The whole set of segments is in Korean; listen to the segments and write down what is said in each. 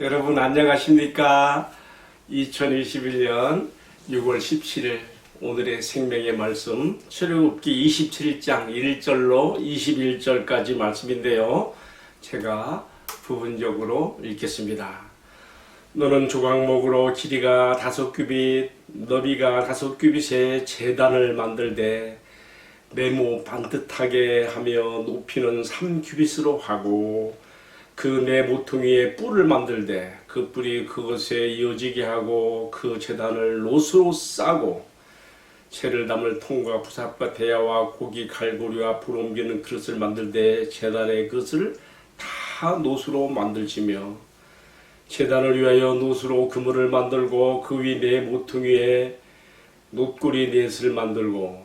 여러분 안녕하십니까? 2021년 6월 17일 오늘의 생명의 말씀 출애굽기 27장 1절로 21절까지 말씀인데요. 제가 부분적으로 읽겠습니다. 너는 조각목으로 길이가 다섯 규빗, 너비가 다섯 규빗의 재단을 만들되 네모 반듯하게 하며 높이는 3규빗으로 하고 그네 모퉁이에 뿔을 만들되 그 뿔이 그것에 이어지게 하고 그 재단을 노수로 싸고 채를 담을 통과 부삽과 대야와 고기 갈고리와 불 옮기는 그릇을 만들되 재단의 그릇을 다 노수로 만들지며 재단을 위하여 노수로 그물을 만들고 그 위 네 모퉁이에 놋고리 넷을 만들고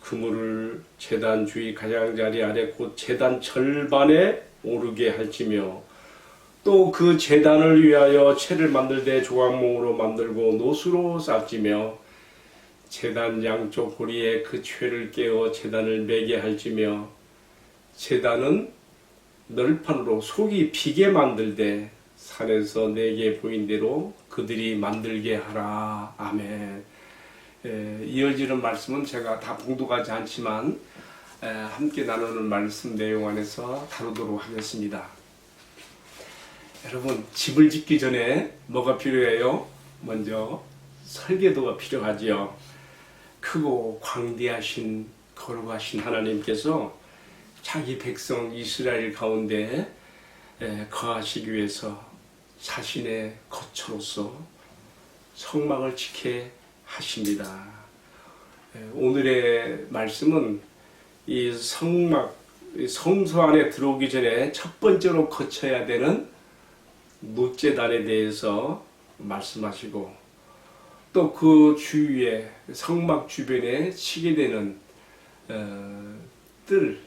그물을 재단 주위 가장자리 아래 곧 재단 절반에 오르게 할지며 또 그 재단을 위하여 채를 만들되 조각몽으로 만들고 노수로 쌓지며 재단 양쪽 고리에 그 채를 깨어 재단을 매게 할지며 재단은 널판으로 속이 비게 만들되 산에서 내게 보인 대로 그들이 만들게 하라 아멘. 에, 이어지는 말씀은 제가 다 봉독하지 않지만 에, 함께 나누는 말씀 내용 안에서 다루도록 하겠습니다. 여러분 집을 짓기 전에 뭐가 필요해요? 먼저 설계도가 필요하지요. 크고 광대하신 거룩하신 하나님께서 자기 백성 이스라엘 가운데 에, 거하시기 위해서 자신의 거처로서 성막을 지켜 하십니다. 에, 오늘의 말씀은 이 성막, 이 성소 안에 들어오기 전에 첫 번째로 거쳐야 되는 노제단에 대해서 말씀하시고 또 그 주위에 성막 주변에 치게 되는 어, 뜰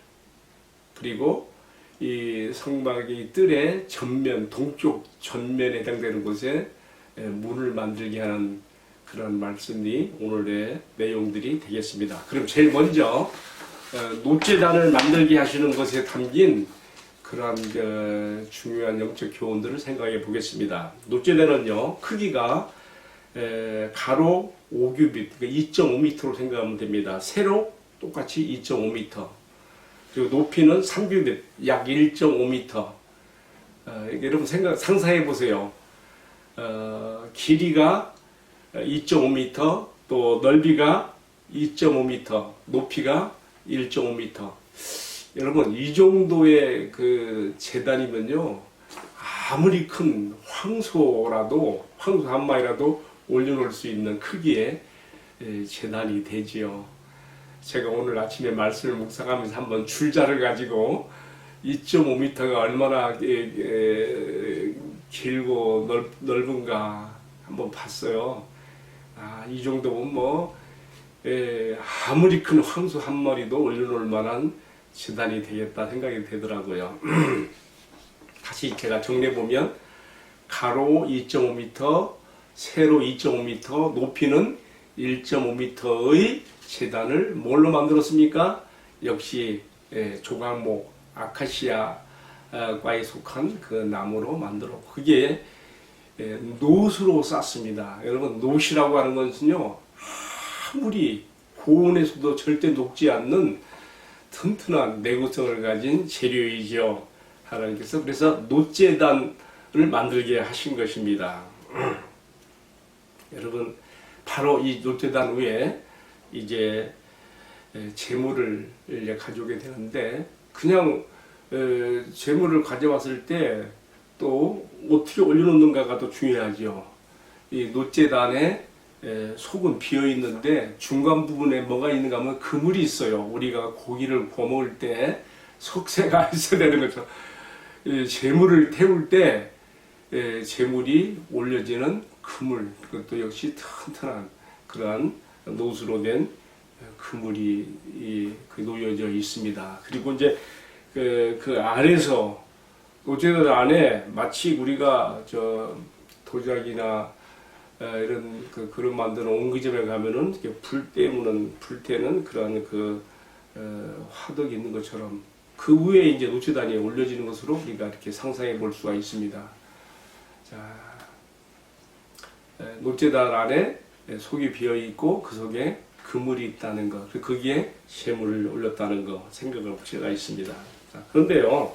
그리고 이 성막의 뜰의 전면 동쪽 전면에 해당되는 곳에 에, 문을 만들게 하는 그런 말씀이 오늘의 내용들이 되겠습니다. 그럼 제일 먼저 어, 노제단을 만들게 하시는 것에 담긴 그러한 그 중요한 영적 교훈들을 생각해 보겠습니다. 노제단은요 크기가 에, 가로 5규빗, 그러니까 2.5m로 생각하면 됩니다. 세로 똑같이 2.5m. 그리고 높이는 3규빗, 약 1.5m. 어, 여러분 생각 상상해 보세요. 어, 길이가 2.5m, 또 넓이가 2.5m, 높이가 1.5m. 여러분 이 정도의 그 재단이면요 아무리 큰 황소라도 황소 한 마리라도 올려놓을 수 있는 크기의 에, 재단이 되지요. 제가 오늘 아침에 말씀을 묵상하면서 한번 줄자를 가지고 2.5m가 얼마나 길고 넓, 넓은가 한번 봤어요. 아, 이 정도면 뭐 에, 아무리 큰 황소 한 마리도 올려놓을 만한 재단이 되겠다 생각이 되더라고요. 다시 제가 정리해 보면 가로 2.5m, 세로 2.5m, 높이는 1.5m의 재단을 뭘로 만들었습니까? 역시 예, 조각목 아카시아과에 속한 그 나무로 만들어. 그게 예, 노수로 쌌습니다. 여러분 노시라고 하는 것은요 아무리 고온에서도 절대 녹지 않는 튼튼한 내구성을 가진 재료이죠. 하나님께서 그래서 노제단을 만들게 하신 것입니다. 여러분 바로 이 노제단 위에 이제 재물을 가져오게 되는데 그냥 에, 재물을 가져왔을 때 또 어떻게 올려놓는가가 더 중요하죠. 이 노제단에 에, 속은 비어 있는데 중간 부분에 뭐가 있는가 하면 그물이 있어요. 우리가 고기를 구워 먹을 때 속세가 있어야 되는 거죠. 이 재물을 태울 때 에, 재물이 올려지는 그물 그것도 역시 튼튼한 그러한 노수로 된 그물이 이, 그 놓여져 있습니다. 그리고 이제 그, 그 안에서 노제단 안에 마치 우리가 저 도자기나 어, 이런 그 그릇 만드는 옹기점에 가면은 이렇게 불 때무는 불때는 그런 그 어, 화덕이 있는 것처럼 그 위에 이제 노체단이 올려지는 것으로 우리가 이렇게 상상해 볼 수가 있습니다. 자, 에, 노제단 안에 에, 속이 비어 있고 그 속에 그물이 있다는 것, 그 거기에 쇠물을 올렸다는 거 생각을 제가 있습니다. 자, 그런데요,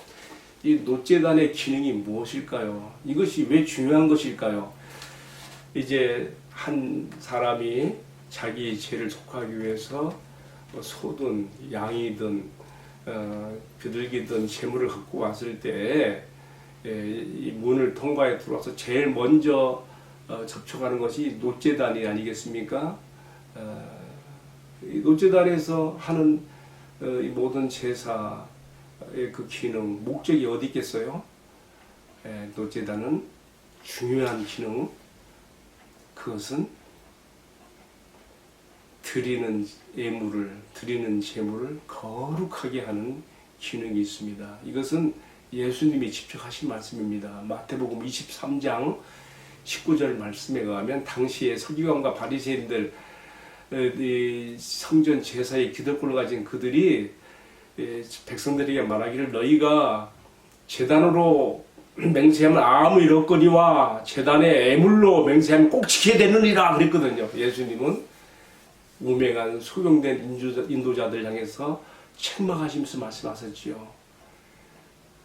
이 노제단의 기능이 무엇일까요? 이것이 왜 중요한 것일까요? 이제 한 사람이 자기 죄를 속하기 위해서 뭐 소든 양이든 어, 비둘기든 재물을 갖고 왔을 때 예, 이 문을 통과해 들어와서 제일 먼저 어, 접촉하는 것이 노제단이 아니겠습니까? 어, 이 노제단에서 하는 어, 이 모든 제사의 그 기능, 목적이 어디 있겠어요? 예, 노제단은 중요한 기능, 그것은 드리는 예물을, 드리는 제물을 거룩하게 하는 기능이 있습니다. 이것은 예수님이 직접 하신 말씀입니다. 마태복음 23장 19절 말씀에 의하면 당시에 서기관과 바리새인들 성전 제사의 기득권을 가진 그들이 예, 백성들에게 말하기를 너희가 재단으로 맹세하면 아무 일 없거니와 재단의 애물로 맹세하면 꼭 지켜야 되느니라 그랬거든요. 예수님은 우매한 소경된 인도자, 인도자 들 향해서 책망하시면서 말씀하셨지요.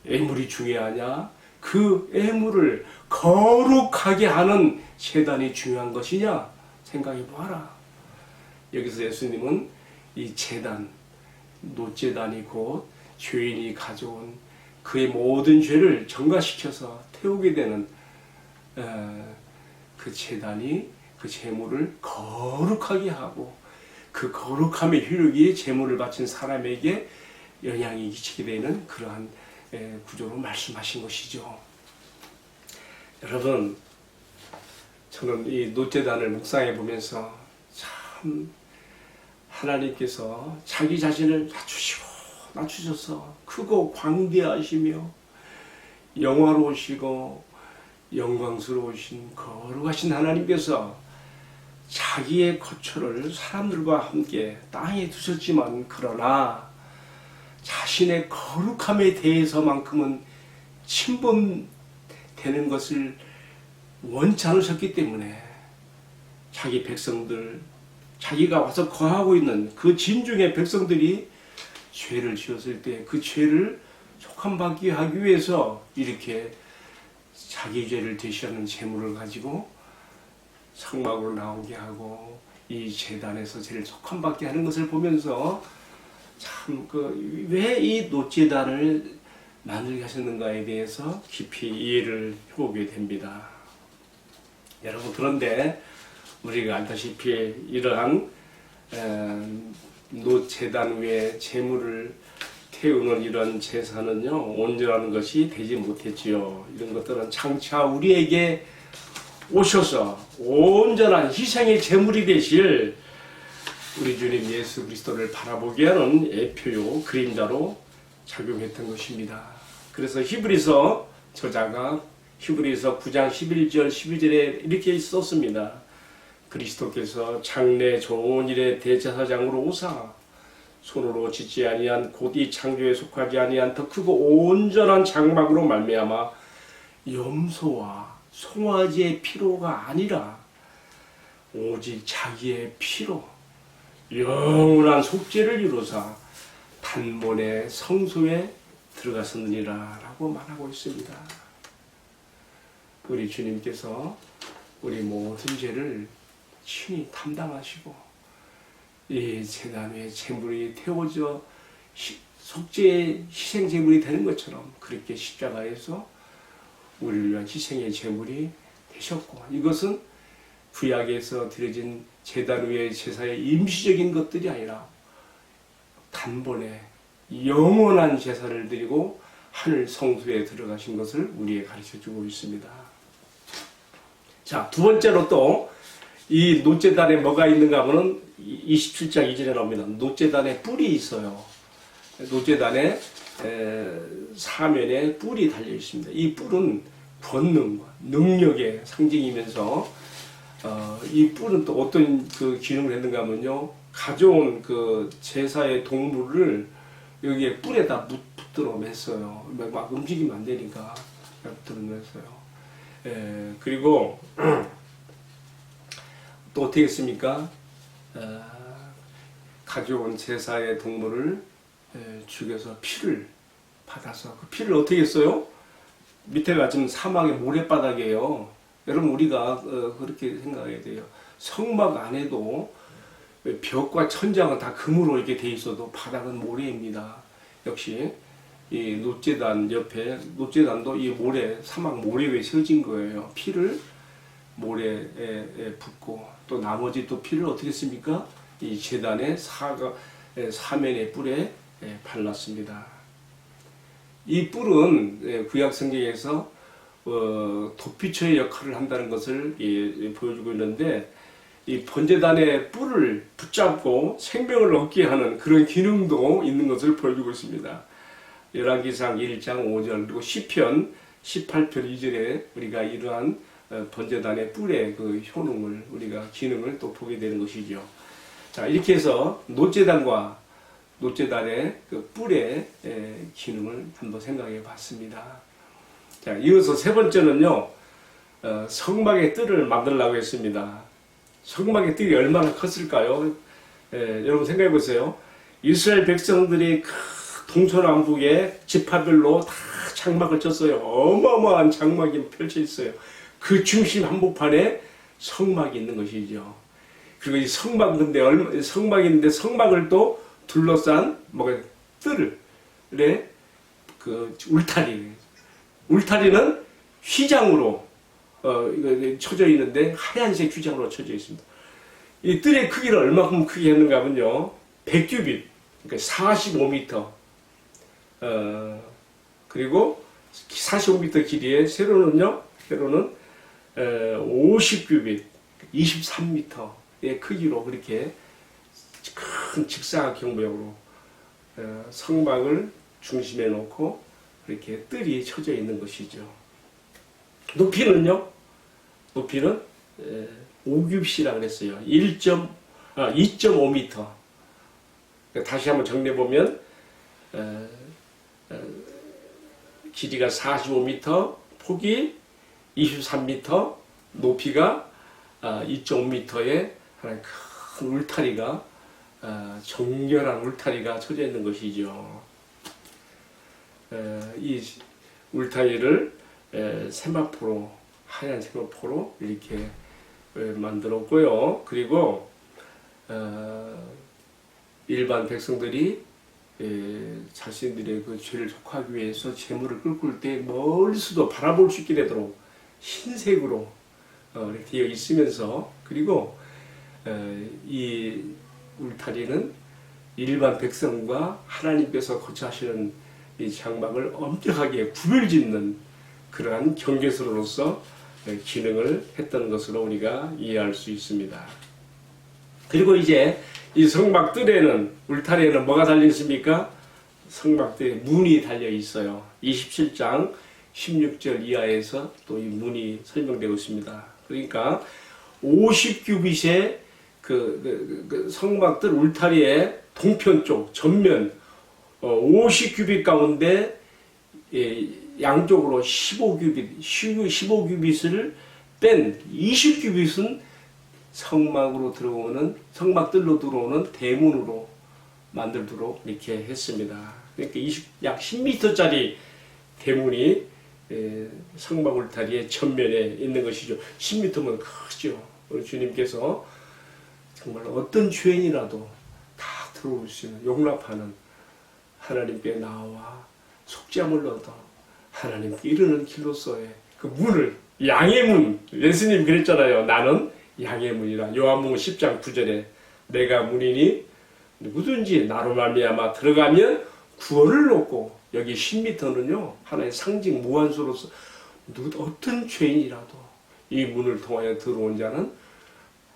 애물이 중요하냐? 그 애물을 거룩하게 하는 재단이 중요한 것이냐? 생각해 보아라. 여기서 예수님은 이 재단, 노재단이 곧 죄인이 가져온 그의 모든 죄를 전가시켜서 태우게 되는 어, 그 재단이 그 재물을 거룩하게 하고 그 거룩함의 효력이 재물을 바친 사람에게 영향이 끼치게 되는 그러한 에, 구조로 말씀하신 것이죠. 여러분, 저는 이 노재단을 묵상해 보면서 참 하나님께서 자기 자신을 낮추시고 낮추셔서 크고 광대하시며 영화로우시고 영광스러우신 거룩하신 하나님께서 자기의 거처를 사람들과 함께 땅에 두셨지만 그러나 자신의 거룩함에 대해서만큼은 침범되는 것을 원치 않으셨기 때문에 자기 백성들 자기가 와서 거하고 있는 그 진중의 백성들이 죄를 지었을 때 그 죄를 속함받게 하기 위해서 이렇게 자기 죄를 대시하는 재물을 가지고 성막으로 나오게 하고 이 재단에서 죄를 속함받게 하는 것을 보면서 참 그 왜 이 노재단을 만들게 하셨는가에 대해서 깊이 이해를 해보게 됩니다. 여러분 그런데 우리가 알다시피 이러한 에, 노재단 위에 재물을 태우는 이런 제사는요 온전한 것이 되지 못했지요. 이런 것들은 장차 우리에게 오셔서 온전한 희생의 제물이 되실 우리 주님 예수 그리스도를 바라보게 하는 애표요 그림자로 작용했던 것입니다. 그래서 히브리서 저자가 히브리서 9장 11절 12절에 이렇게 썼습니다. 그리스도께서 장래 좋은 일의 대제사장으로 오사 손으로 짓지 아니한 곧 이 창조에 속하지 아니한 더 크고 온전한 장막으로 말미암아 염소와 송아지의 피로가 아니라 오직 자기의 피로 영원한 속죄를 이루사 단번에 성소에 들어갔었느니라 라고 말하고 있습니다. 우리 주님께서 우리 모든 죄를 친히 담당하시고 이 재단 위에 재물이 태워져 희- 속죄의 희생 제물이 되는 것처럼 그렇게 십자가에서 우리를 위한 희생의 제물이 되셨고 이것은 구약에서 드려진 재단 위의 제사의 임시적인 것들이 아니라 단번에 영원한 제사를 드리고 하늘 성소에 들어가신 것을 우리에게 가르쳐 주고 있습니다. 자, 두 번째로 또 이 노제단에 뭐가 있는가 하면은 27장 2절에 나옵니다. 노제단에 뿔이 있어요. 노제단에 에, 사면에 뿔이 달려 있습니다. 이 뿔은 권능과 능력의 상징이면서 어, 이 뿔은 또 어떤 그 기능을 했는가 하면요. 가져온 그 제사의 동물을 여기에 뿔에다 묻- 붙들어 맸어요. 막- 막 움직이면 안 되니까 붙들어 맸어요. 에, 그리고 또 어떻게 했습니까? 아, 가져온 제사의 동물을 에, 죽여서 피를 받아서 그 피를 어떻게 했어요? 밑에가 지금 사막의 모래바닥이에요. 여러분 우리가 어, 그렇게 생각해야 돼요. 성막 안에도 벽과 천장은 다 금으로 이렇게 돼 있어도 바닥은 모래입니다. 역시 이 노제단 옆에 노제단도 이 모래 사막 모래 위에 세워진 거예요. 피를 모래에 붓고 또 나머지 또 피를 어떻게 했습니까? 이 제단의 사가 에, 사면의 뿔에 에, 발랐습니다. 이 뿔은 예, 구약 성경에서 어, 도피처의 역할을 한다는 것을 예, 보여주고 있는데 이 번제단의 뿔을 붙잡고 생명을 얻게 하는 그런 기능도 있는 것을 보여주고 있습니다. 열왕기상 1장 5절 그리고 시편 18편 2절에 우리가 이러한 어, 번제단의 뿔의 그 효능을 우리가 기능을 또 보게 되는 것이죠. 자 이렇게 해서 노제단과 노제단의 그 뿔의 에, 기능을 한번 생각해 봤습니다. 자 이어서 세 번째는요 어, 성막의 뜰을 만들려고 했습니다. 성막의 뜰이 얼마나 컸을까요? 예, 여러분 생각해 보세요. 이스라엘 백성들이 그 동서남북에 지파별로 다 장막을 쳤어요. 어마어마한 장막이 펼쳐 있어요. 그 중심 한복판에 성막이 있는 것이죠. 그리고 이 성막 근데 얼마 성막인데 성막을 또 둘러싼 뭐가 뜰에 그 울타리 울타리는 휘장으로 어 이거 쳐져 있는데 하얀색 휘장으로 쳐져 있습니다. 이 뜰의 크기를 얼마큼 크게 했는가 하면요. 100규빗 그러니까 45m 어 그리고 45m 길이의 세로는요. 세로는 50규빗 23m의 크기로 그렇게 큰 직사각형 모양으로 어, 성막을 중심에 놓고 이렇게 뜰이 쳐져 있는 것이죠. 높이는요? 높이는 5규빗이라고 그랬어요. 1. 아, 2.5m. 다시 한번 정리해 보면 어, 길이가 45m, 폭이 23m, 높이가 2.5m의 하나의 큰 울타리가 아, 정결한 울타리가 쳐져 있는 것이죠. 에, 이 울타리를 에, 세마포로 하얀 세마포로 이렇게 에, 만들었고요. 그리고 어, 일반 백성들이 에, 자신들의 그 죄를 족하기 위해서 재물을 끌고 올 때 멀리서도 바라볼 수 있게 되도록 흰색으로 어, 되어 있으면서 그리고 에, 이 울타리는 일반 백성과 하나님께서 거처하시는 이 장막을 엄격하게 구별짓는 그러한 경계선으로서 기능을 했던 것으로 우리가 이해할 수 있습니다. 그리고 이제 이 성막 뜰에는 울타리에는 뭐가 달려 있습니까? 성막 뜰에 문이 달려 있어요. 27장 16절 이하에서 또 이 문이 설명되고 있습니다. 그러니까 50규빗의 그, 그, 그 성막들 울타리의 동편 쪽 전면 어, 50규빗 가운데 예, 양쪽으로 15규빗, 15규빗을 뺀 20규빗은 성막으로 들어오는 성막들로 들어오는 대문으로 만들도록 이렇게 했습니다. 그러니까 20, 약 10m짜리 대문이 예, 성막 울타리의 전면에 있는 것이죠. 10m면 크죠. 우리 주님께서 정말 어떤 죄인이라도 다 들어올 수 있는 용납하는 하나님께 나와 속죄함을 얻어 하나님께 이르는 길로서의 그 문을 양의 문 예수님 그랬잖아요 나는 양의 문이라 요한복음 10장 9절에 내가 문이니 누구든지 나로 말미암아 들어가면 구원을 얻고 여기 10m는요 하나의 상징 무한수로서 누구 어떤 죄인이라도 이 문을 통하여 들어온 자는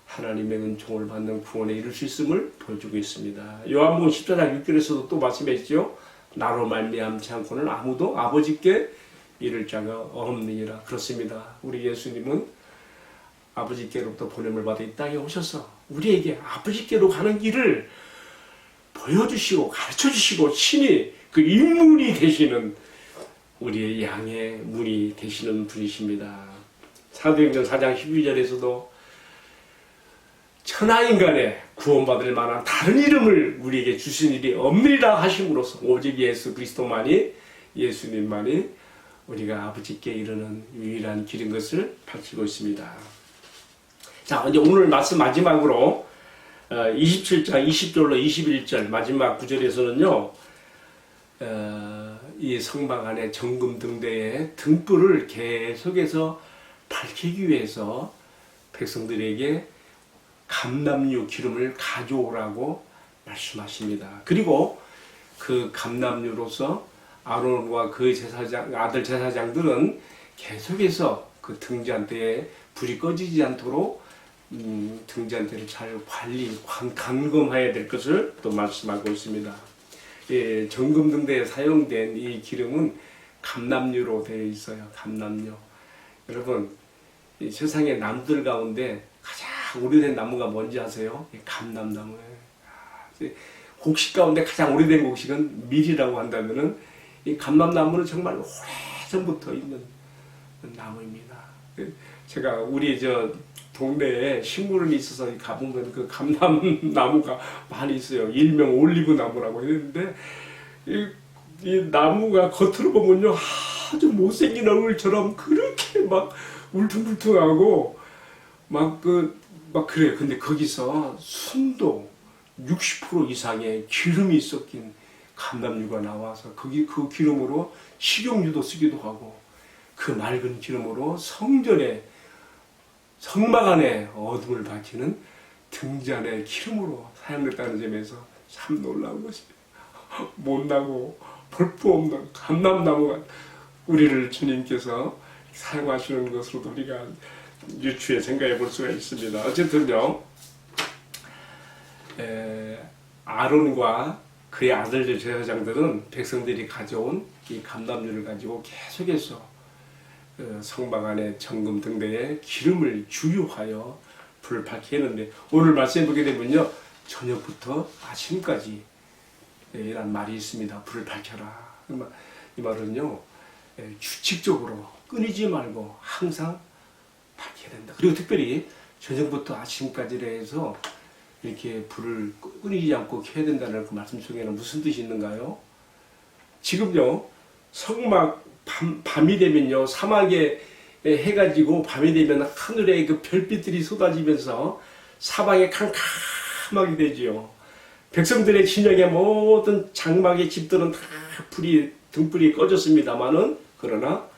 하나님의 은총을 받는 구원에 이룰 수 있음을 보여주고 있습니다. 요한복음 14장 6절에서도 또 말씀했죠. 나로 말미암지 않고는 아무도 아버지께 이를 자가 없느니라. 그렇습니다. 우리 예수님은 아버지께로부터 보냄을 받아 이 땅에 오셔서 우리에게 아버지께로 가는 길을 보여주시고 가르쳐주시고 친히 그 인문이 되시는 우리의 양의 문이 되시는 분이십니다. 사도행전 4장 12절에서도 천하인간의 구원받을 만한 다른 이름을 우리에게 주신 일이 없느니라 하심으로써 오직 예수 그리스도만이 예수님만이 우리가 아버지께 이르는 유일한 길인 것을 밝히고 있습니다. 자, 이제 오늘 말씀 마지막으로 어, 27장 20절로 21절 마지막 구절에서는요. 어, 이 성막 안에 정금 등대의 등불을 계속해서 밝히기 위해서 백성들에게 감남유 기름을 가져오라고 말씀하십니다. 그리고 그 감남유로서 아론과 그 제사장 아들 제사장들은 계속해서 그 등잔대에 불이 꺼지지 않도록 음, 등잔대를 잘 관리 관- 감금해야 될 것을 또 말씀하고 있습니다. 예, 정금 등대에 사용된 이 기름은 감남유로 되어 있어요. 감남유. 여러분 이 세상의 나무들 가운데 가장 오래된 나무가 뭔지 아세요? 이 감남나무예요. 아, 곡식 가운데 가장 오래된 곡식은 밀이라고 한다면은 이 감남나무는 정말 오래 전부터 있는 나무입니다. 그 제가 우리 저 동네에 식물원이 있어서 가보면 그 감남나무가 많이 있어요. 일명 올리브 나무라고 했는데 이, 이 나무가 겉으로 보면요 아주 못생긴 얼굴처럼 그렇게 막 울퉁불퉁하고 막 그 막 그래요. 근데 거기서 순도 60% 이상의 기름이 섞인 감남유가 나와서 거기 그 기름으로 식용유도 쓰기도 하고 그 맑은 기름으로 성전에 성막 안에 어둠을 밝히는 등잔의 기름으로 사용됐다는 점에서 참 놀라운 것입니다. 못나고 볼품 없는 감남나무가 우리를 주님께서 사용하시는 것으로도 우리가 유추해 생각해 볼 수가 있습니다. 어쨌든요, 에, 아론과 그의 아들들 제사장들은 백성들이 가져온 이 감람유를 가지고 계속해서 그 성막 안에 정금 등대에 기름을 주유하여 불을 밝게 했는데 오늘 말씀해 보게 되면요 저녁부터 아침까지 예, 이란 말이 있습니다. 불을 밝혀라. 이 말은요 예, 규칙적으로 끊이지 말고 항상 밝혀야 된다. 그리고 특별히 저녁부터 아침까지라 해서 이렇게 불을 끄- 끊이지 않고 켜야 된다는 그 말씀 속에는 무슨 뜻이 있는가요? 지금요 성막 밤, 밤이 되면요 사막에 해가 지고 밤이 되면 하늘에 그 별빛들이 쏟아지면서 사방에 캄캄하게 되지요. 백성들의 진영의 모든 장막의 집들은 다 불이 등불이 꺼졌습니다마는 그러나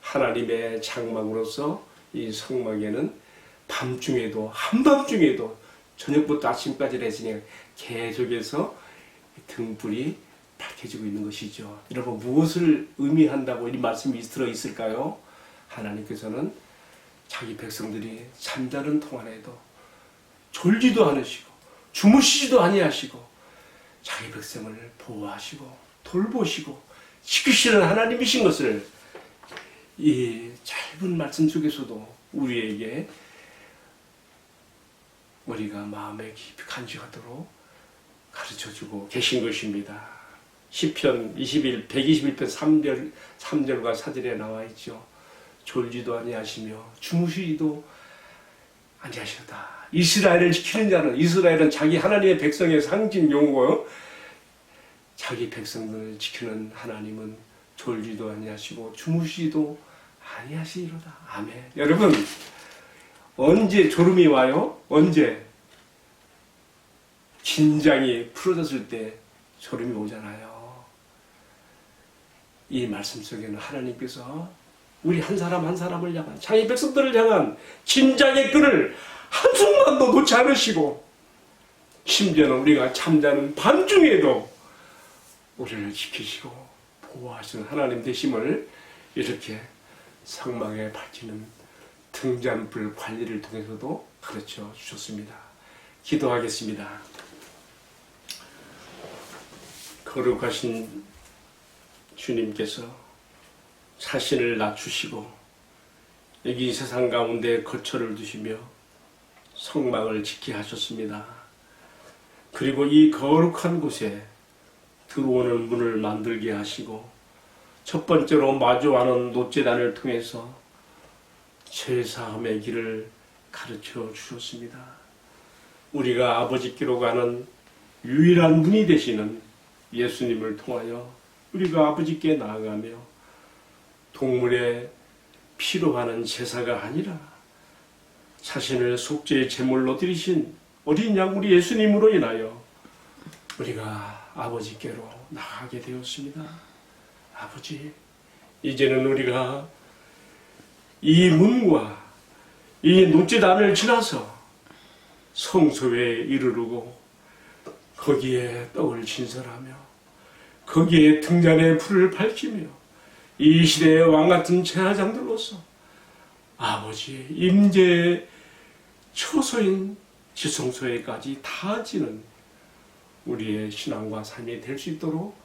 하나님의 장막으로서 이 성막에는 밤중에도 한밤중에도 저녁부터 아침까지 했으니 계속해서 등불이 밝혀지고 있는 것이죠. 여러분 무엇을 의미한다고 이 말씀이 들어 있을까요? 하나님께서는 자기 백성들이 잠자는 동안에도 졸지도 않으시고 주무시지도 아니하시고 자기 백성을 보호하시고 돌보시고 지키시는 하나님이신 것을 이 짧은 말씀 속에서도 우리에게 우리가 마음에 깊이 간직하도록 가르쳐주고 계신 것입니다. 시편 21 121편 3절 3절과 4절에 나와 있죠. 졸지도 아니하시며 주무시지도 아니하시다. 이스라엘을 지키는 자는 이스라엘은 자기 하나님의 백성의 상징 용어 자기 백성들을 지키는 하나님은 졸지도 아니하시고 주무시지도 아니하시리로다. 아멘. 여러분 언제 졸음이 와요? 언제 긴장이 풀어졌을 때 졸음이 오잖아요. 이 말씀 속에는 하나님께서 우리 한 사람 한 사람을 향한 자기 백성들을 향한 진작의 끈을 한순간도 놓지 않으시고 심지어는 우리가 잠자는 밤중에도 우리를 지키시고 보호하시는 하나님 되심을 이렇게 성막에 밝히는 등잔불 관리를 통해서도 가르쳐 주셨습니다. 기도하겠습니다. 거룩하신 주님께서 자신을 낮추시고 여기 세상 가운데 거처를 두시며 성막을 지키 하셨습니다. 그리고 이 거룩한 곳에 들어오는 문을 만들게 하시고 첫 번째로 마주하는 노제단을 통해서 죄사함의 길을 가르쳐 주셨습니다. 우리가 아버지께로 가는 유일한 문이 되시는 예수님을 통하여 우리가 아버지께 나아가며 동물의 피로 하는 제사가 아니라 자신을 속죄의 제물로 드리신 어린 양 우리 예수님으로 인하여 우리가 아버지께로 나가게 되었습니다. 아버지, 이제는 우리가 이 문과 이 녹지단을 지나서 성소에 이르르고 거기에 떡을 진설하며 거기에 등잔에 불을 밝히며 이 시대의 왕 같은 제사장들로서 아버지 임재의 처소인 지성소에까지 닿아지는 우리의 신앙과 삶이 될 수 있도록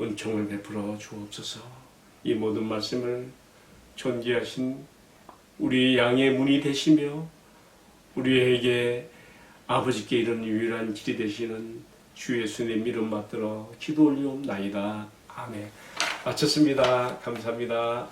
은총을 베풀어 주옵소서. 이 모든 말씀을 존귀하신 우리 양의 문이 되시며 우리에게 아버지께 이른 유일한 길이 되시는 주 예수님 이름 받들어 기도 올리옵나이다. 아멘. 마쳤습니다. 감사합니다.